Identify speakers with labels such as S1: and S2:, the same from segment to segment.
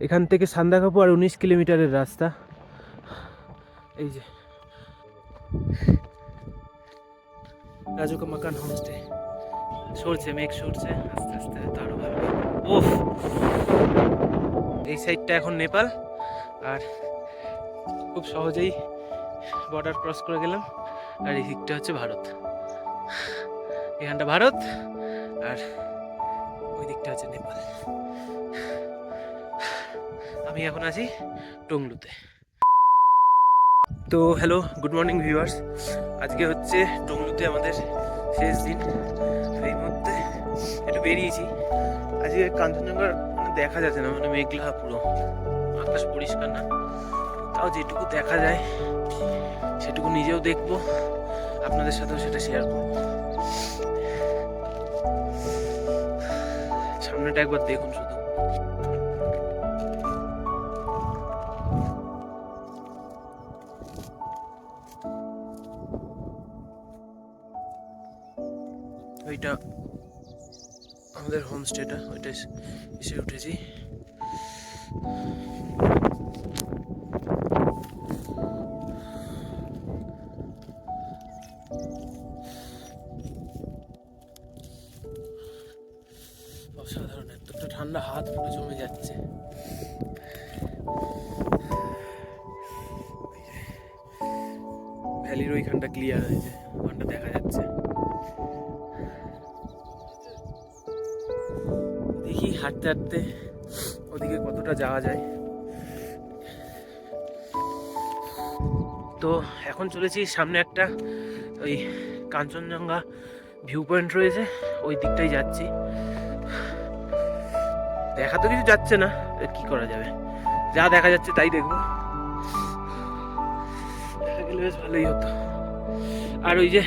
S1: এখান থেকে সান্দাকাপু আর উনিশ কিলোমিটারের রাস্তা। এই যে। রাজুকা মাকান হোমস্টে সরছে, মেঘ সরছে, আস্তে আস্তে হয়তো ভালো ওফ এই সাইডটা এখন নেপাল, আর খুব সহজেই বর্ডার ক্রস করে গেলাম। আর এই দিকটা হচ্ছে ভারত। এখানটা ভারত, আর ওই দিকটা হচ্ছে নেপাল। আমি এখন আছি টংলুতে। তো হ্যালো গুড মর্নিং ভিউয়ার্স আজকে হচ্ছে টংলুতে আমাদের শেষ দিন। এই মুহূর্তে একটু বেরিয়েছি। আজকে কাঞ্চনজঙ্ঘার মানে দেখা যাচ্ছে না মানে মেঘলা পুরো। আকাশ পরিষ্কার না। তাও যেটুকু দেখা যায়, সেটুকু নিজেও দেখব। আপনাদের সাথেও সেটা শেয়ার করব। সামনেটা একবার দেখুন শুধু। ওইটা আমাদের হোমস্টেটা ওইটা এসে উঠেছি। অসাধারণ, এতটা ঠান্ডা হাত পুরো জমে যাচ্ছে। ভ্যালির ওইখানটা ক্লিয়ার হয়েছে, ওখানটা দেখা যাচ্ছে। দেখি হাঁটতে হাঁটতে ওদিকে কতটা যাওয়া যায়। তো এখন চলেছি সামনে একটা ওই কাঞ্চনজঙ্ঘা ভিউ পয়েন্ট রয়েছে, ওই দিকটাই যাচ্ছি। দেখা তো কিছু যাচ্ছে না কি করা যাবে? যা দেখা যাচ্ছে তাই দেখব। দেখা গেলে বেশ ভালোই হতো। আর ওই যে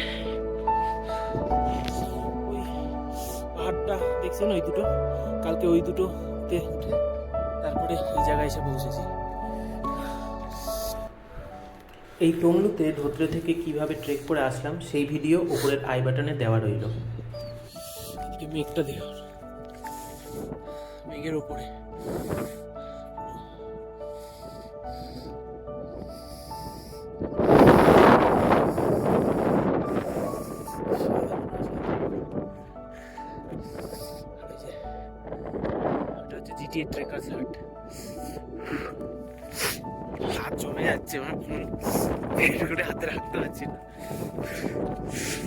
S1: দেখছেন ওই দুটো? কালকে ওই দুটোতে উঠে তারপরে এই জায়গায় এসে পৌঁছেছি। এই তমলুতে ধোত্রে থেকে কীভাবে ট্রেক করে আসলাম সেই ভিডিও উপরের আই বাটনে দেওয়া রইল। মেঘটা দেওয়ার মেঘের ওপরে। হাত জমে যাচ্ছে, আমার করে হাতে রাখতে পারছি না।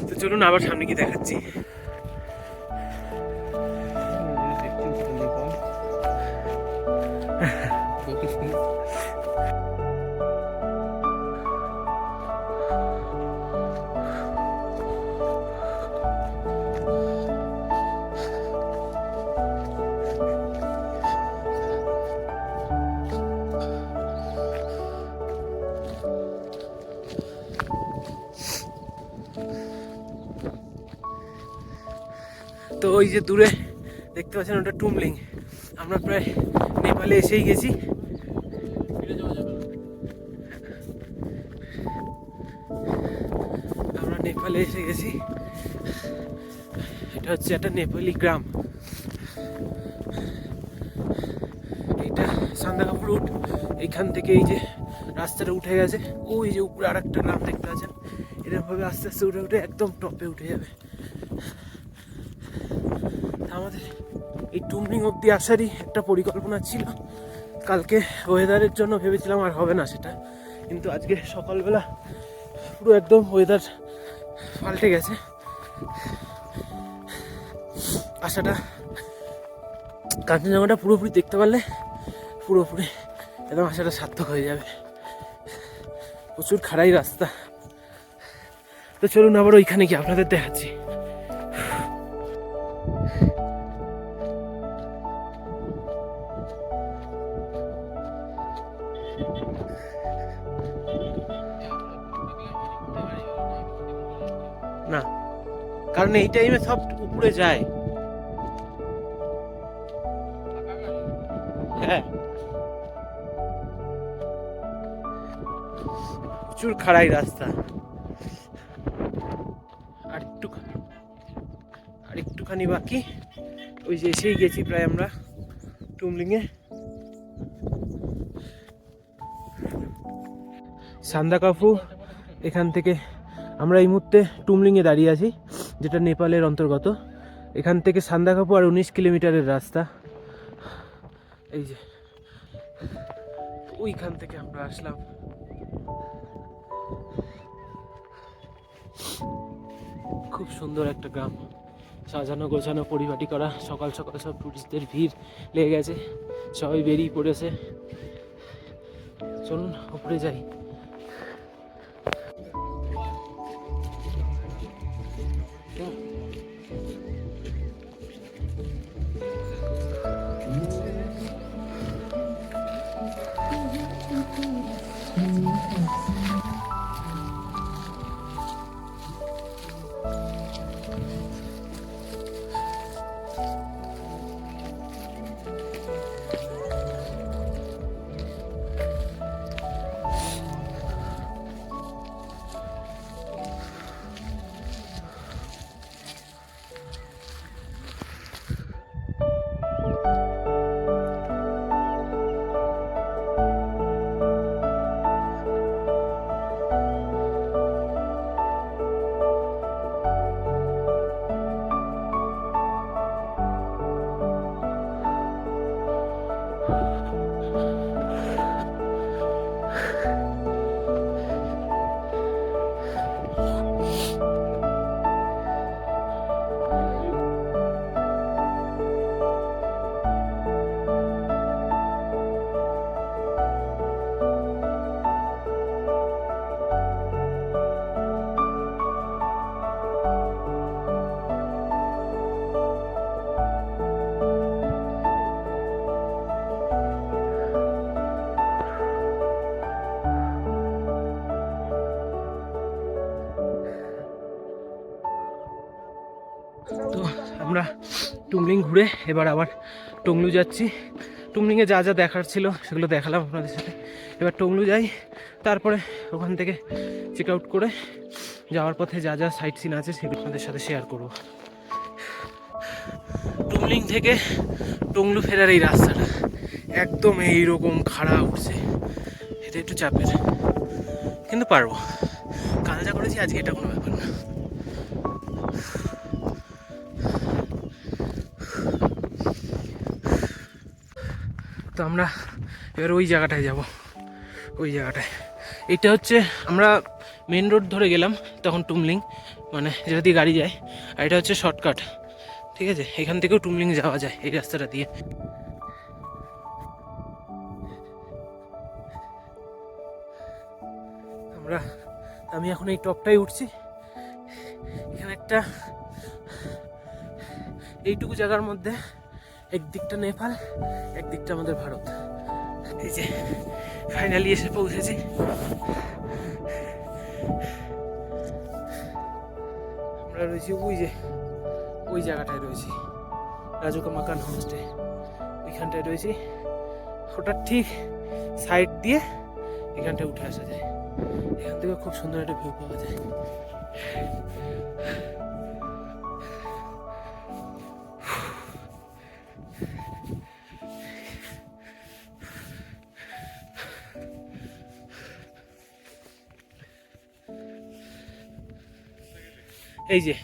S1: তো চলুন আবার সামনে কি দেখাচ্ছি। তো ওই যে দূরে দেখতে পাচ্ছেন ওটা টুমলিং। আমরা প্রায় নেপালে এসেই গেছি। আমরা নেপালে এসে গেছি। এটা হচ্ছে একটা নেপালি গ্রাম। এইটা সান্দাকাপুর রুট এইখান থেকে এই যে রাস্তাটা উঠে গেছে। ওই যে উপরে আর একটা গ্রাম দেখতে পাচ্ছেন। এরকমভাবে আস্তে আস্তে উঠে উঠে একদম টপে উঠে যাবে আমাদের এই টুমলিং অব্দি আসারই একটা পরিকল্পনা ছিল। কালকে ওয়েদারের জন্য ভেবেছিলাম আর হবে না সেটা। কিন্তু আজকে সকালবেলা পুরো একদম ওয়েদার পাল্টে গেছে। আশাটা কাঞ্চনজঙ্ঘাটা পুরোপুরি দেখতে পারলে পুরোপুরি একদম আশাটা সার্থক হয়ে যাবে। প্রচুর খাড়াই রাস্তা। তো চলুন আবার ওইখানে গিয়ে আপনাদের দেখাচ্ছি। কারণ এই টাইমে সব উপরে যায়। হ্যাঁ। প্রচুর খাড়াই রাস্তা। আর একটু আর একটুখানি বাকি। ওই যে এসেই গেছি প্রায় আমরা, টুমলিংয়ে। সান্দাকাফু, এখান থেকে আমরা এই মুহূর্তে টুমলিংয়ে দাঁড়িয়ে আছি। যেটা নেপালের অন্তর্গত। এখান থেকে সান্দাকাফু আর উনিশ কিলোমিটারের রাস্তা। এই যে, ওইখান থেকে আমরা আসলাম। খুব সুন্দর একটা গ্রাম। সাজানো গোছানো পরিপাটি করা, সকাল সকাল সব টুরিস্টদের ভিড় লেগে গেছে। সবাই বেরিয়ে পড়েছে। চলুন, উপরে যাই। ঘুরে এবার আবার টংলু যাচ্ছি। টুমলিংয়ে যা যা দেখার ছিল সেগুলো দেখালাম আপনাদের সাথে। এবার টংলু যাই, তারপরে ওখান থেকে চেক আউট করে যাওয়ার পথে যা যা সাইট সিন আছে সেগুলো আপনাদের সাথে শেয়ার করব। টুমলিং থেকে টংলু ফেরার এই রাস্তাটা একদম এইরকম খাড়া উঠছে। এটা একটু চাপের। কিন্তু পারব। কাল যা করেছি আজকে এটা কোনো ব্যাপার না। তো আমরা এবার ওই জায়গাটায় যাব। ওই জায়গাটায়। এটা হচ্ছে আমরা মেন রোড ধরে গেলাম, তখন টুমলিং মানে যেটা দিয়ে গাড়ি যায়, আর এটা হচ্ছে শর্টকাট ঠিক আছে? এখান থেকেও টুমলিং যাওয়া যায় এই রাস্তাটা দিয়ে। আমরা, আমি এখন এই টপটাই উঠছি। এখানে একটা, এইটুকু জায়গার মধ্যে একদিকটা নেপাল, একদিকটা আমাদের ভারত। এই যে ফাইনালি এসে পৌঁছেছি। আমরা রয়েছি ওই যে, ওই জায়গাটায় রয়েছি। রাজুকা মাকান হোমস্টে। ওইখানটায় রয়েছি। ওটা ঠিক সাইড দিয়ে এখানটায় উঠে আসা যায়। এখান থেকে খুব সুন্দর একটা ভিউ পাওয়া যায়। এই যে।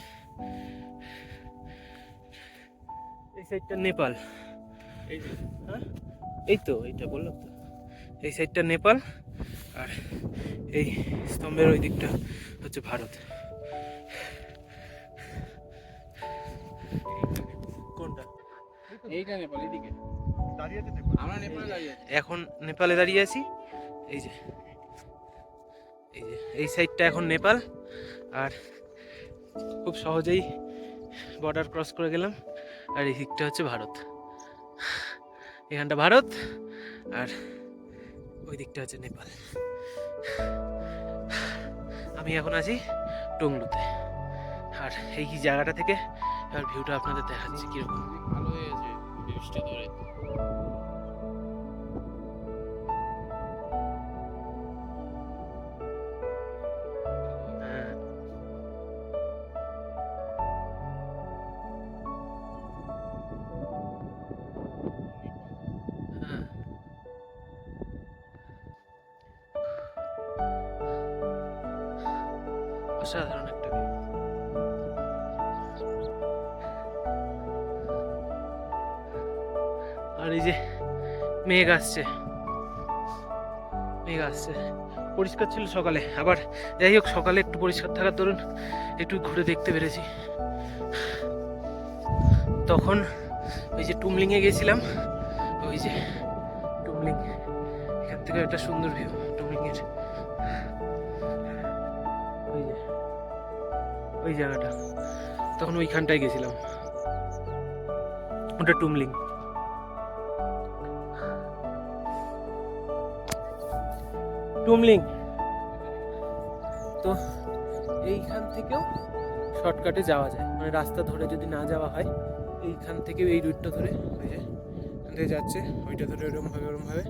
S1: এই সাইডটা নেপাল। এই যে। হ্যাঁ? এই তো এইটা বললাম তো। এই সাইডটা নেপাল আর এই স্তম্ভের ওই দিকটা হচ্ছে ভারত। কোনটা?
S2: এইটা নেপাল এদিকে। আমরা নেপালে দাঁড়িয়ে আছি।
S1: এখন নেপালে দাঁড়িয়ে আছি। এই যে। এই যে এই সাইডটা এখন নেপাল আর খুব সহজেই বর্ডার ক্রস করে গেলাম। আর এই দিকটা হচ্ছে ভারত। এখানটা ভারত আর ওই দিকটা হচ্ছে নেপাল। আমি এখন আছি টংলুতে। আর এই জায়গাটা থেকে এবার ভিউটা আপনাদের দেখাচ্ছি কীরকম।
S2: ভালো হয়েছে জিনিসটা ধরে।
S1: আর এই যে মেঘ আসছে। মেঘ আসছে। পরিষ্কার ছিল সকালে। আবার যাই হোক, সকালে একটু পরিষ্কার থাকার দরুন একটু ঘুরে দেখতে পেরেছি। তখন ওই যে টুমলিংয়ে গেছিলাম, ওই যে টুমলিং। এখান থেকে একটা সুন্দর ভিউ টুমলিংয়ের ওই যে, ওই জায়গাটা। তখন ওইখানটায় গেছিলাম। ওটা টুমলিং। টুমলিং। তো এইখান থেকেও শর্টকাটে যাওয়া যায়। মানে রাস্তা ধরে যদি না যাওয়া হয়, এইখান থেকে এই রুটটা ধরে ওই যে এখান থেকে যাচ্ছে, ওইটা ধরে ওরমভাবে ওরমভাবে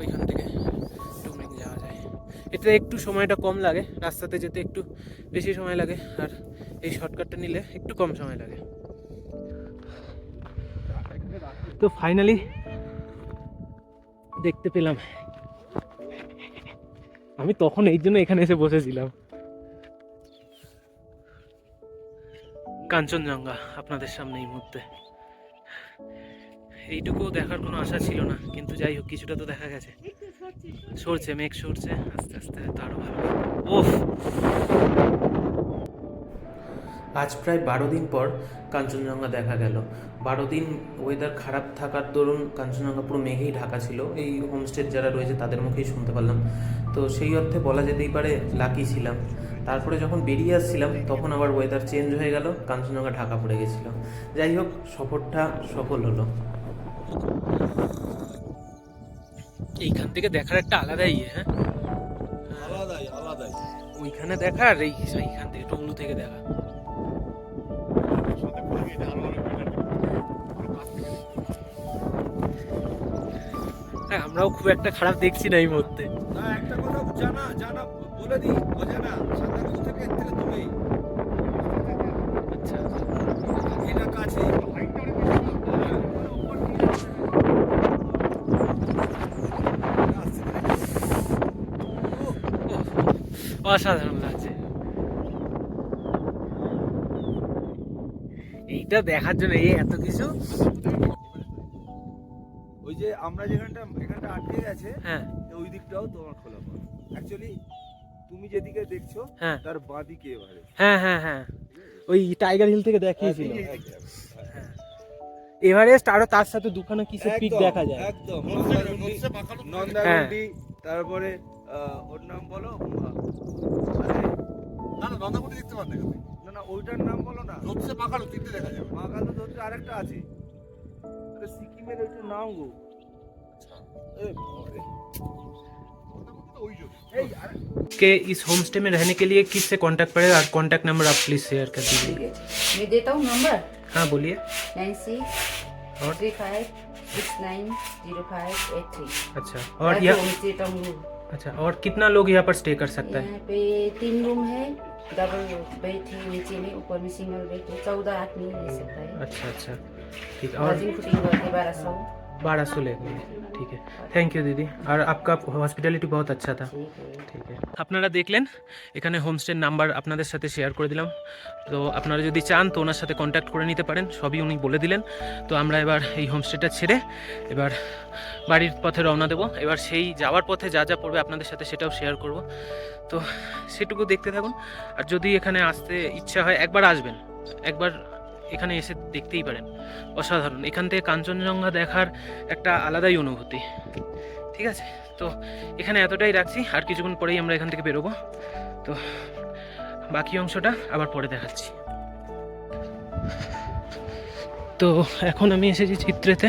S1: ওইখান থেকে টুমলিং যাওয়া যায়। এতে একটু সময়টা কম লাগে, রাস্তাতে যেতে একটু বেশি সময় লাগে, আর এই শর্টকাটটা নিলে একটু কম সময় লাগে। তো ফাইনালি দেখতে পেলাম আমি তখন এই জন্য এখানে এসে বসেছিলাম। কাঞ্চনজঙ্ঘা, আপনাদের সামনে এই মুহূর্তে। এইটুকুও দেখার কোনো আশা ছিল না, কিন্তু যাই হোক, কিছুটা তো দেখা গেছে। সরছে, মেঘ সরছে, আস্তে আস্তে তারও ভালো ওফ আজ প্রায় বারো দিন পর কাঞ্চনজঙ্ঘা দেখা গেল। বারো দিন ওয়েদার খারাপ থাকার দরুন কাঞ্চনজঙ্ঘা পুরো মেঘেই ঢাকা ছিল। এই হোমস্টে যারা রয়েছে তাদের মুখেই শুনতে পারলাম। তো সেই অর্থে বলা যেতেই পারে লাকি ছিলাম। তারপরে যখন বেরিয়ে আসছিলাম তখন আবার ওয়েদার চেঞ্জ হয়ে গেল কাঞ্চনজঙ্ঘা ঢাকা পড়ে গেছিল। যাই হোক সফরটা সফল হলো। এইখান থেকে দেখার একটা আলাদা ইয়ে হ্যাঁ?
S3: আলাদাই আলাদাই।
S1: ওইখানে দেখা আর এইখান থেকে টুংলু থেকে দেখা। আমরাও খুব একটা খারাপ দেখছি না এই মুহূর্তে।
S3: না একটা কথা জানা জানা বলে দিই অজানা সাঁতারপুর থেকে এর থেকে দূরেই
S1: আচ্ছা।
S3: এটা কাছে।
S1: অসাধারণ। এইটা দেখার জন্য এই এত কিছু।
S3: ওই যে আমরা যেখানটা এখানটা আটকে গেছে
S1: হ্যাঁ।
S3: ওই দিকটাও তোমার খোলা পাবে অ্যাকচুয়ালি তুমি যেদিকে দেখছ
S1: হ্যাঁ।
S3: তার বাঁ দিকে এবারে
S1: হ্যাঁ হ্যাঁ হ্যাঁ। ওই টাইগার হিল থেকে দেখিয়েছিল।
S3: একদম,
S1: হ্যাঁ এভারেস্ট আরও তার সাথে দুখানা কিসের পিক দেখা যায়।
S3: একদম। নন্দাগুন্ডি নন্দাগুন্ডি তারপরে ওর নাম বলো আরে,
S4: না না নন্দাকুটি দেখতে না
S3: ওইটার নাম বলো না
S4: রোদসে পাকালো তিনটে দেখা যাবে
S3: মাগানো ধরতে আরেকটা আছে আরে সিকিমের ওইটার নাম গো এ বাবারে।
S4: মোটামুটি তো ওই জন্য
S3: এই আরে
S1: के इस होम स्टे में रहने के लिए किससे कांटेक्ट पड़ेगा और कांटेक्ट नंबर आप प्लीज शेयर कर दीजिए
S5: मैं देता हूँ नंबर
S1: हाँ बोलिए
S5: नाइन सिक्स
S1: और
S5: three five six nine zero five eight three
S1: अच्छा और यह
S5: टंगू
S1: अच्छा और कितना लोग यहाँ पर स्टे कर सकता है
S5: यहाँ पे तीन रूम है डबल बेड है नीचे में ऊपर में सिंगल बेड है चौदह आदमी ले सकता है
S1: अच्छा अच्छा ठीक और
S5: बारह सौ
S1: बारह सौ लेंगे ठीक है थैंक यू दीदी और आपका हॉस्पिटैलिटी बहुत अच्छा था
S5: ठीक है
S1: ঠিক আছে আপনারা দেখলেন এখানে হোমস্টের নাম্বার আপনাদের সাথে শেয়ার করে দিলাম তো আপনারা যদি চান তো ওনার সাথে কন্ট্যাক্ট করে নিতে পারেন সবই উনি বলে দিলেন তো আমরা এবার এই হোমস্টেটা ছেড়ে এবার বাড়ির পথে রওনা দেবো এবার সেই যাওয়ার পথে যা যা পড়বে আপনাদের সাথে সেটাও শেয়ার করব তো সেটুকু দেখতে থাকুন আর যদি এখানে আসতে ইচ্ছা হয় একবার আসবেন একবার এখানে এসে দেখতেই পারেন। অসাধারণ। এখান থেকে কাঞ্চনজঙ্ঘা দেখার একটা আলাদাই অনুভূতি। ঠিক আছে? তো এখানে এতটাই রাখছি। আর কিছুক্ষণ পরেই আমরা এখান থেকে বেরোবো। তো বাকি অংশটা আবার পরে দেখাচ্ছি। তো এখন আমি এসেছি চিত্রেতে।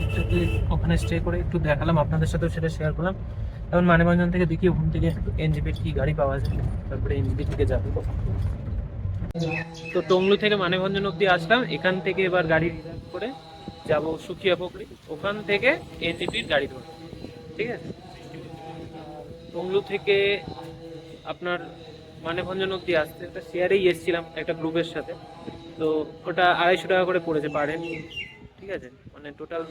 S1: চিত্রেতে ওখানে স্টে করে একটু দেখালাম, আপনাদের সাথেও সেটা শেয়ার করলাম। এখন মানেভঞ্জন থেকে দেখি ওখান থেকে এনজিপির কি গাড়ি পাওয়া যায়, তারপরে এনজিপি থেকে যাব। তো টংলু থেকে মানেভঞ্জন অব্দি আসলাম, এখান থেকে এবার গাড়ি করে যাব সুখিয়া পুকুরি। ওখান থেকে এনজিপির গাড়ি ধরবো, ঠিক আছে? টংলু থেকে আপনার মানেভঞ্জন অব্দি আসতে, একটা শেয়ারেই এসেছিলাম একটা গ্রুপের সাথে। তো ওটা আড়াইশো টাকা করে পড়েছে পার ঠিক আছে? মানে টোটাল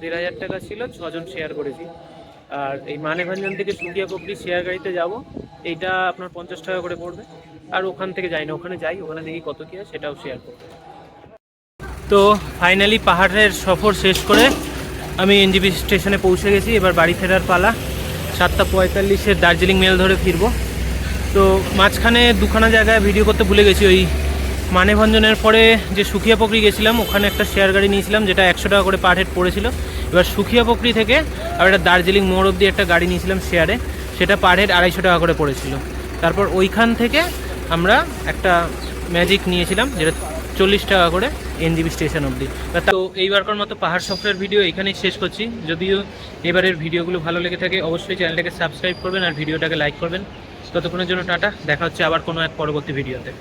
S1: দেড় হাজার টাকা ছিল, ছজন শেয়ার করেছি। আর এই মানেভঞ্জন থেকে সুকিয়া পুকুরি শেয়ার গাড়িতে যাব, এইটা আপনার পঞ্চাশ টাকা করে পড়বে। আর ওখান থেকে যাই না, ওখানে যাই, ওখানে দেখি কত কী সেটাও শেয়ার করব। তো ফাইনালি পাহাড়ের সফর শেষ করে আমি এনজিবি স্টেশনে পৌঁছে গেছি, এবার বাড়ি ফেরার পালা। সাতটা পঁয়তাল্লিশের দার্জিলিং মেল ধরে ফিরবো। তো মাঝখানে দুখানা জায়গায় ভিডিও করতে ভুলে গেছি, ওই মানেভঞ্জনের পরে যে সুখিয়া পকরি গেছিলাম, ওখানে একটা শেয়ার গাড়ি নিয়েছিলাম, যেটা একশো টাকা করে পার হেড পড়েছিল। এবার সুখিয়া পকরি থেকে আর একটা দার্জিলিং মোড় অব্দি একটা গাড়ি নিয়েছিলাম শেয়ারে সেটা পার হেড আড়াইশো টাকা করে পড়েছিল। তারপর ওইখান থেকে আমরা একটা ম্যাজিক নিয়েছিলাম, যেটা চল্লিশ টাকা করে এনজিবি স্টেশন অবধি। তো এইবারকার মতো পাহাড় সফরের ভিডিও এখানেই শেষ করছি। যদিও এবারের ভিডিওগুলো ভালো লেগে থাকে, অবশ্যই চ্যানেলটাকে সাবস্ক্রাইব করবেন আর ভিডিওটাকে লাইক করবেন। ততক্ষণের জন্য টাটা, দেখা হচ্ছে আবার কোনো এক পরবর্তী ভিডিওতে